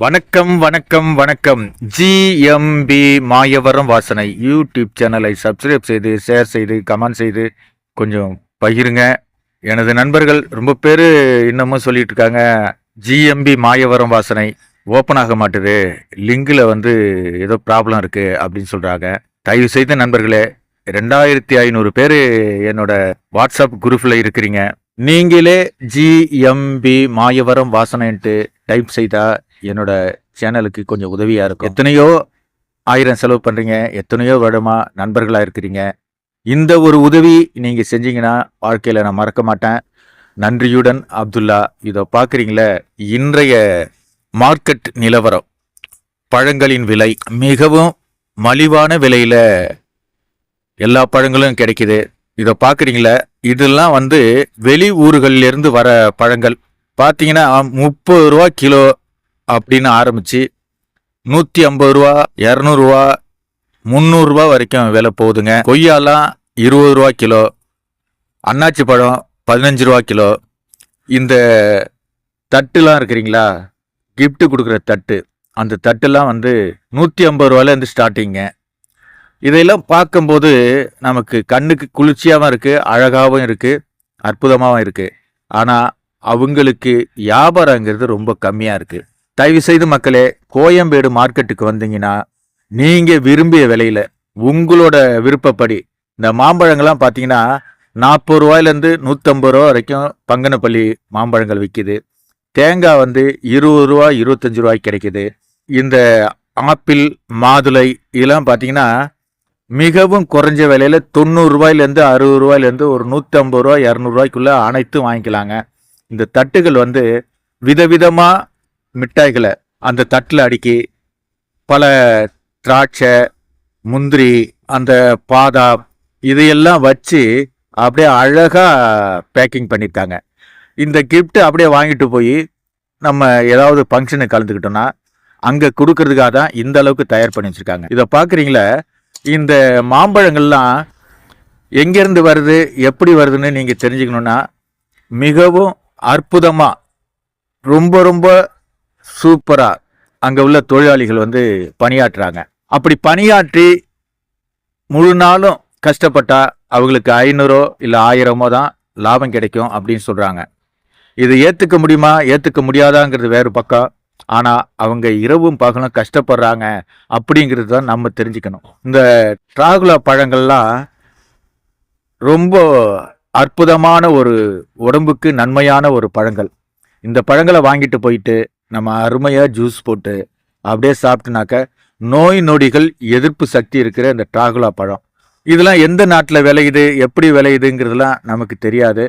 வணக்கம் வணக்கம் வணக்கம். ஜிஎம்பி மாயவரம் வாசனை. யூடியூப் சேனலை சப்ஸ்கிரைப் செய்து ஷேர் செய்து கமெண்ட் செய்து கொஞ்சம் பகிருங்க. எனது நண்பர்கள் ரொம்ப பேர் இன்னமும் சொல்லிட்டு இருக்காங்க ஜிஎம்பி மாயவரம் வாசனை ஓப்பன் ஆக மாட்டுது. லிங்கில் வந்து ஏதோ ப்ராப்ளம் இருக்குது அப்படின்னு சொல்கிறாங்க தயவு செய்த நண்பர்களே ரெண்டாயிரத்தி ஐநூறு பேர் என்னோட வாட்ஸ்அப் குரூப்பில் இருக்கிறீங்க. நீங்களே ஜிஎம்பி மாயவரம் வாசனைன்ட்டு டைப் செய்தால் என்னோட சேனலுக்கு கொஞ்சம் உதவியாக இருக்கும். எத்தனையோ ஆயிரம் செலவு பண்ணுறீங்க எத்தனையோ வருடமா நண்பர்களாக இருக்கிறீங்க. இந்த ஒரு உதவி நீங்கள் செஞ்சீங்கன்னா வாழ்க்கையில் நான் மறக்க மாட்டேன். நன்றியுடன் அப்துல்லா இதை பார்க்குறீங்களே இன்றைய மார்க்கெட் நிலவரம். பழங்களின் விலை மிகவும் மலிவான விலையில் எல்லா பழங்களும் கிடைக்குது. இதை பார்க்குறீங்களே இதெல்லாம் வந்து வெளி ஊர்களிலிருந்து வர பழங்கள். பார்த்தீங்கன்னா முப்பது ரூபா கிலோ அப்படின்னு ஆரம்பிச்சு நூற்றி ஐம்பது ரூபா இரநூறுவா முந்நூறுரூவா வரைக்கும் விலை போகுதுங்க. கொய்யாலாம் இருபது ரூபா கிலோ அன்னாச்சி பழம் பதினஞ்சு ரூபா கிலோ. இந்த தட்டுலாம் இருக்கிறீங்களா? கிஃப்ட்டு கொடுக்குற தட்டு. அந்த தட்டுலாம் வந்து நூற்றி ஐம்பது ரூபாலேருந்து ஸ்டார்டிங்க இதையெல்லாம் பார்க்கும்போது நமக்கு கண்ணுக்கு குளிர்ச்சியாகவும் இருக்குது அழகாகவும் இருக்குது அற்புதமாகவும் இருக்குது ஆனால் அவங்களுக்கு வியாபாரங்கிறது ரொம்ப கம்மியாக இருக்குது தயவு செய்து மக்களே கோயம்பேடு மார்க்கெட்டுக்கு வந்தீங்கன்னா நீங்கள் விரும்பிய விலையில் உங்களோட விருப்பப்படி இந்த மாம்பழங்கள்லாம் பார்த்தீங்கன்னா நாற்பது ரூபாயிலேருந்து நூற்றம்பது ரூபா வரைக்கும் பங்கனப்பள்ளி மாம்பழங்கள் விற்கிது. தேங்காய் வந்து இருபது ரூபா இருபத்தஞ்சு ரூபாய்க்கு கிடைக்குது. இந்த ஆப்பிள் மாதுளை இதெல்லாம் பார்த்தீங்கன்னா மிகவும் குறைஞ்ச விலையில் தொண்ணூறுரூவாயிலேருந்து அறுபது ரூபாயிலேருந்து ஒரு நூற்றம்பது ரூபா இரநூறுவாய்க்குள்ளே அனைத்தும் வாங்கிக்கலாங்க. இந்த தட்டுகள் வந்து விதவிதமாக மிட்டாய்களை அந்த தட்டில் அடுக்கி பல திராட்சை முந்திரி அந்த பாதாம் இதையெல்லாம் வச்சு அப்படியே அழகாக பேக்கிங் பண்ணியிருக்காங்க. இந்த gift அப்படியே வாங்கிட்டு போய் நம்ம ஏதாவது ஃபங்க்ஷனுக்கு கலந்துக்கிட்டோம்னா அங்கே கொடுக்கறதுக்காக தான் இந்த அளவுக்கு தயார் பண்ணி வச்சுருக்காங்க. இதை பார்க்குறீங்களா? இந்த மாம்பழங்கள்லாம் எங்கேருந்து வருது எப்படி வருதுன்னு நீங்கள் தெரிஞ்சுக்கணுன்னா மிகவும் அற்புதமாக ரொம்ப ரொம்ப சூப்பராக அங்கே உள்ள தொழிலாளிகள் வந்து பணியாற்றுறாங்க அப்படி பணியாற்றி முழு நாளும் கஷ்டப்பட்டால் அவங்களுக்கு ஐநூறோ இல்லை ஆயிரமோ தான் லாபம் கிடைக்கும் அப்படின்னு சொல்கிறாங்க இது ஏற்றுக்க முடியுமா? ஏற்றுக்க முடியாதாங்கிறது வேறு பக்கம். ஆனால் அவங்க இரவும் பகலும் கஷ்டப்படுறாங்க அப்படிங்கிறது தான் நம்ம தெரிஞ்சுக்கணும். இந்த டிராகுலா பழங்கள்லாம் ரொம்ப அற்புதமான ஒரு உடம்புக்கு நன்மையான ஒரு பழங்கள். இந்த பழங்களை வாங்கிட்டு போயிட்டு நம்ம அருமையாக ஜூஸ் போட்டு அப்படியே சாப்பிட்டுனாக்க நோய் நொடிகள் எதிர்ப்பு சக்தி இருக்கிற இந்த டிராகுலா பழம். இதெல்லாம் எந்த நாட்டில் விளையுது எப்படி விளையுதுங்கிறதுலாம் நமக்கு தெரியாது.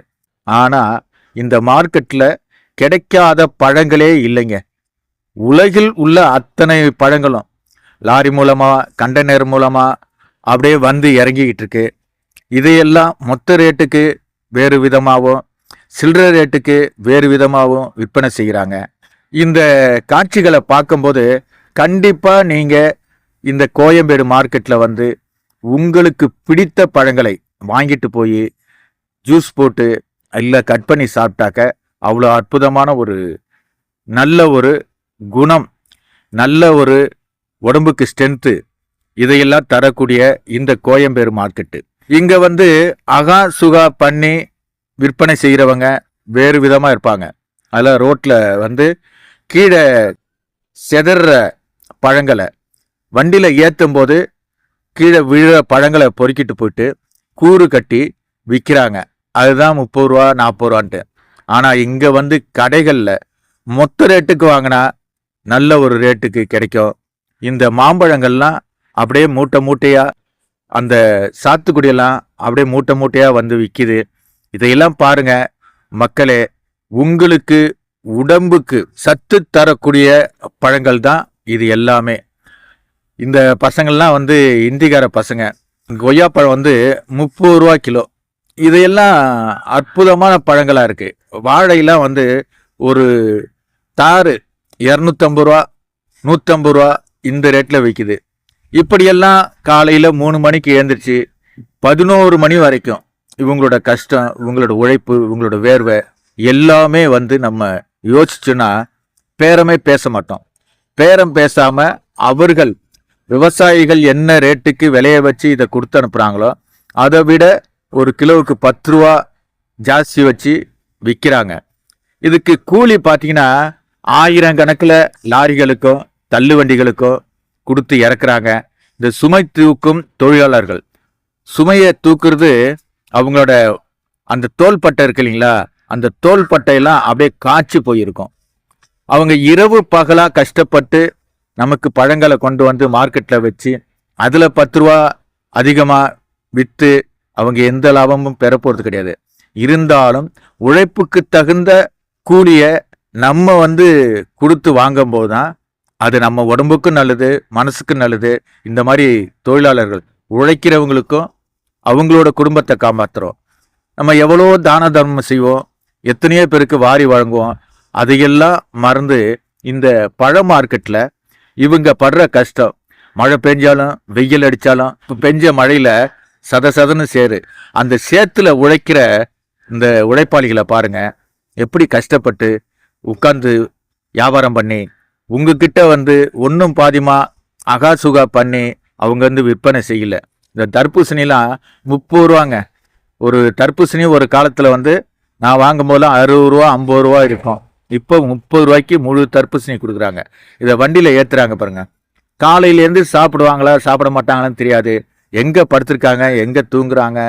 ஆனால் இந்த மார்க்கெட்டில் கிடைக்காத பழங்களே இல்லைங்க. உலகில் உள்ள அத்தனை பழங்களும் லாரி மூலமாக கண்டெய்னர் மூலமாக அப்படியே வந்து இறங்கிக்கிட்டு இருக்கு. இதையெல்லாம் மொத்த ரேட்டுக்கு வேறு விதமாகவும் சில்லறை ரேட்டுக்கு வேறு விதமாகவும் விற்பனை செய்கிறாங்க. இந்த காட்சிகளை பார்க்கும்போது கண்டிப்பாக நீங்கள் இந்த கோயம்பேடு மார்க்கெட்டில் வந்து உங்களுக்கு பிடித்த பழங்களை வாங்கிட்டு போய் ஜூஸ் போட்டு இல்லை கட் பண்ணி சாப்பிட்டாக்க அவ்வளோ அற்புதமான ஒரு நல்ல ஒரு குணம் நல்ல ஒரு உடம்புக்கு ஸ்ட்ரென்த்து இதையெல்லாம் தரக்கூடிய இந்த கோயம்பேடு மார்க்கெட்டு இங்கே வந்து அகா சுகா பண்ணி விற்பனை செய்கிறவங்க வேறு விதமாக இருப்பாங்க. அதில் ரோட்டில் வந்து கீழே செதற பழங்களை வண்டியில் ஏற்றும் போது கீழே விழுற பழங்களை பொறுக்கிட்டு போயிட்டு கூறு கட்டி விற்கிறாங்க அதுதான் முப்பது ரூபா நாற்பது ரூபான்ட்டு. ஆனால் இங்கே வந்து கடைகளில் மொத்த ரேட்டுக்கு வாங்கினா நல்ல ஒரு ரேட்டுக்கு கிடைக்கும். இந்த மாம்பழங்கள்லாம் அப்படியே மூட்டை மூட்டையாக அந்த சாத்துக்குடியெல்லாம் அப்படியே மூட்டை மூட்டையாக வந்து விற்கிது இதையெல்லாம் பாருங்கள் மக்களே உங்களுக்கு உடம்புக்கு சத்து தரக்கூடிய பழங்கள் தான் இது எல்லாமே. இந்த பசங்கள்லாம் வந்து இந்திக்கார பசங்க. கொய்யாப்பழம் வந்து முப்பது ரூபா கிலோ. இதையெல்லாம் அற்புதமான பழங்களாக இருக்குது வாழையெல்லாம் வந்து ஒரு தாறு இரநூத்தம்பது ரூபா நூற்றம்பது ரூபா இந்த ரேட்டில் விற்கிது இப்படியெல்லாம் காலையில் மூணு மணிக்கு எழுந்திரிச்சு பதினோரு மணி வரைக்கும் இவங்களோட கஷ்டம் இவங்களோட உழைப்பு இவங்களோட வேர்வை எல்லாமே வந்து நம்ம யோசிச்சுன்னா பேரமே பேச மாட்டோம் பேரம் பேசாமல் அவர்கள் விவசாயிகள் என்ன ரேட்டுக்கு விளைய வச்சு இதை கொடுத்து அனுப்புகிறாங்களோ அதை விட ஒரு கிலோவுக்கு பத்து ரூபா ஜாஸ்தி வச்சு விற்கிறாங்க. இதுக்கு கூலி பார்த்தீங்கன்னா ஆயிரம் கணக்கில் லாரிகளுக்கும் தள்ளுவண்டிகளுக்கும் கொடுத்து இறக்குறாங்க. இந்த சுமை தூக்கும் தொழிலாளர்கள். சுமையை தூக்குறது அவங்களோட அந்த தோள்பட்டை இருக்கு இல்லைங்களா? அந்த தோள்பட்டையெல்லாம் அப்படியே காய்ச்சி போயிருக்கும். அவங்க இரவு பகலாக கஷ்டப்பட்டு நமக்கு பழங்களை கொண்டு வந்து மார்க்கெட்டில் வச்சு அதில் பத்து ரூபா அதிகமாக விற்று அவங்க எந்த லாபமும் பெற போகிறது கிடையாது. இருந்தாலும் உழைப்புக்கு தகுந்த கூலியை நம்ம வந்து கொடுத்து வாங்கும்போது தான் அது நம்ம உடம்புக்கும் நல்லது மனசுக்கும் நல்லது. இந்த மாதிரி தொழிலாளர்கள் உழைக்கிறவங்களுக்கும் அவங்களோட குடும்பத்தை காப்பாற்றுறோம் நம்ம எவ்வளோ தான தர்மம் செய்வோம் எத்தனையோ பேருக்கு வாரி வழங்குவோம். அதையெல்லாம் மறந்து இந்த பழ மார்க்கெட்டில் இவங்க படுற கஷ்டம். மழை பெஞ்சாலும் வெயில் அடித்தாலும் இப்போ பெஞ்ச மழையில் சத சதன்னு சேரு. அந்த சேத்துல உழைக்கிற இந்த உழைப்பாளிகளை பாருங்க. எப்படி கஷ்டப்பட்டு உட்காந்து வியாபாரம் பண்ணி உங்ககிட்ட வந்து ஒன்றும் பாதிமா அகாசுகா பண்ணி அவங்க வந்து விற்பனை செய்யல. இந்த தர்பூசணிலாம் முப்பது ரூபாங்க. ஒரு தர்பூசணி ஒரு காலத்தில் வந்து நான் வாங்கும் போதெல்லாம் அறுபது ரூபா ஐம்பது ரூபா இருக்கும். இப்போ முப்பது ரூபாய்க்கு முழு தர்பூசணி கொடுக்குறாங்க. இதை வண்டியில் ஏற்றுறாங்க பாருங்கள் காலையிலேருந்து சாப்பிடுவாங்களா சாப்பிட மாட்டாங்களான்னு தெரியாது. எங்கே படுத்திருக்காங்க எங்கே தூங்குறாங்க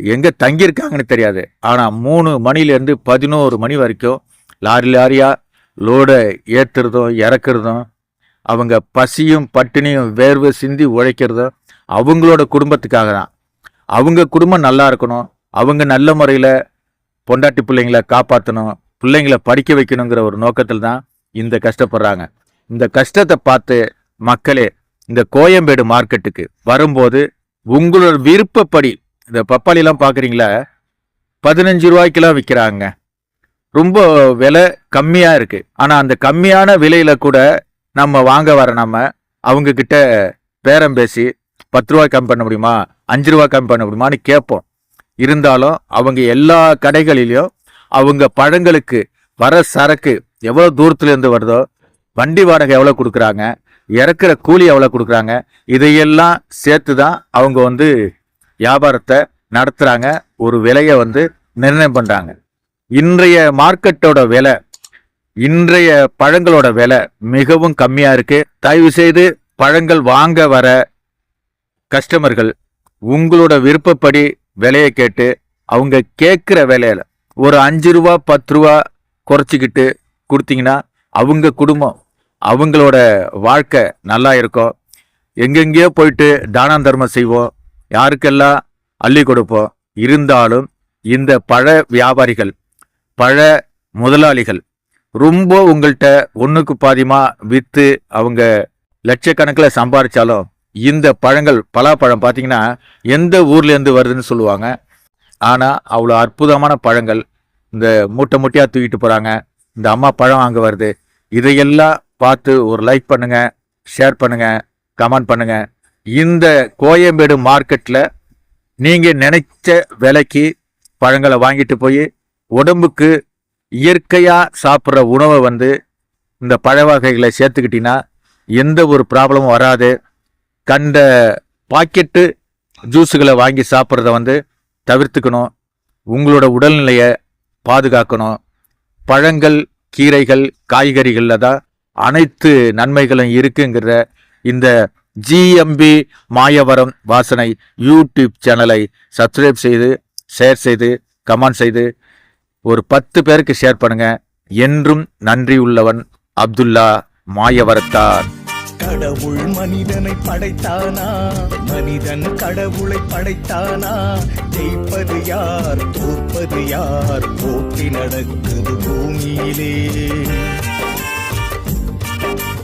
எங்கே தங்கியிருக்காங்கன்னு தெரியாது. ஆனால் மூணு மணிலேருந்து பதினோரு மணி வரைக்கும் லாரி லாரியாக லோடை ஏற்றுறதும் இறக்குறதும் அவங்க பசியும் பட்டினியும் வேர்வை சிந்தி உழைக்கிறதும் அவங்களோட குடும்பத்துக்காக தான். அவங்க குடும்பம் நல்லா இருக்கணும். அவங்க நல்ல முறையில் பொண்டாட்டி பிள்ளைங்கள காப்பாற்றணும் பிள்ளைங்கள படிக்க வைக்கணுங்கிற ஒரு நோக்கத்தில் தான் இந்த கஷ்டப்படுறாங்க. இந்த கஷ்டத்தை பார்த்து மக்களே இந்த கோயம்பேடு மார்க்கெட்டுக்கு வரும்போது உங்களோட விருப்பப்படி இந்த பப்பாளிலாம் பார்க்குறீங்களா? பதினஞ்சு ரூபாய்க்கெல்லாம் விற்கிறாங்க. ரொம்ப விலை கம்மியாக இருக்குது ஆனால் அந்த கம்மியான விலையில் கூட நம்ம வாங்க வர நம்ம அவங்கக்கிட்ட பேரம் பேசி பத்து ரூபாய் கம்மி பண்ண முடியுமா? அஞ்சு ரூபாய் கம்மி பண்ண முடியுமான்னு கேட்போம். இருந்தாலும் அவங்க எல்லா கடைகளிலையும் அவங்க பழங்களுக்கு வர சரக்கு எவ்வளோ தூரத்துலேருந்து வருதோ வண்டி வாடகை எவ்வளோ கொடுக்குறாங்க இறக்குற கூலி எவ்வளோ கொடுக்குறாங்க இதையெல்லாம் சேர்த்து தான் அவங்க வந்து வியாபாரத்தை நடத்துகிறாங்க ஒரு விலையை வந்து நிர்ணயம் பண்ணுறாங்க இன்றைய மார்க்கெட்டோட விலை இன்றைய பழங்களோட விலை மிகவும் கம்மியாக இருக்குது தயவு செய்து பழங்கள் வாங்க வர கஸ்டமர்கள் உங்களோட விருப்பப்படி விலையை கேட்டு அவங்க கேட்குற விலையில ஒரு அஞ்சு ரூபா பத்து ரூபா குறைச்சிக்கிட்டு கொடுத்தீங்கன்னா அவங்க குடும்பம் அவங்களோட வாழ்க்கை நல்லா இருக்கும். எங்கெங்கேயோ போயிட்டு தானம் தர்மம் செய்வோம். யாருக்கெல்லாம் அள்ளி கொடுப்போம்? இருந்தாலும் இந்த பழ வியாபாரிகள் பழ முதலாளிகள் ரொம்ப உங்கள்கிட்ட ஒன்றுக்கு பாதிமா விற்று அவங்க லட்சக்கணக்கில் சம்பாதிச்சாலும் இந்த பழங்கள் பலாப்பழம் பார்த்தீங்கன்னா எந்த ஊர்லேருந்து வருதுன்னு சொல்லுவாங்க. ஆனால் அவ்வளோ அற்புதமான பழங்கள். இந்த மூட்டை மூட்டையாக தூக்கிட்டு போகிறாங்க இந்த அம்மா பழம் அங்கே வருது. இதையெல்லாம் பார்த்து ஒரு லைக் பண்ணுங்கள் ஷேர் பண்ணுங்கள் கமெண்ட் பண்ணுங்கள் இந்த கோயம்பேடு மார்க்கெட்டில் நீங்கள் நினைச்ச விலைக்கு பழங்களை வாங்கிட்டு போய் உடம்புக்கு இயற்கையாக சாப்பிட்ற உணவை வந்து இந்த பழ வகைகளை சேர்த்துக்கிட்டிங்கன்னா எந்த ஒரு ப்ராப்ளமும் வராது. கண்ட பாக்கெட்டு ஜூஸுகளை வாங்கி சாப்பிட்றத வந்து தவிர்த்துக்கணும். உங்களோட உடல்நிலையை பாதுகாக்கணும். பழங்கள் கீரைகள் காய்கறிகளில் தான் அனைத்து நன்மைகளும் இருக்குங்கிற இந்த ஜிஎம்பி மாயவரம் வாசனை யூடியூப் சேனலை சப்ஸ்கிரைப் செய்து ஷேர் செய்து கமெண்ட் செய்து ஒரு பத்து பேருக்கு ஷேர் பண்ணுங்க. என்றும் நன்றி உள்ளவன் அப்துல்லா மாயவரத்தார் கடவுள் மனிதனை படைத்தானா? மனிதன் கடவுளை படைத்தானா? ஜெயிப்பது யார்? தோற்பது யார்? போட்டி நடக்குது பூமியிலே.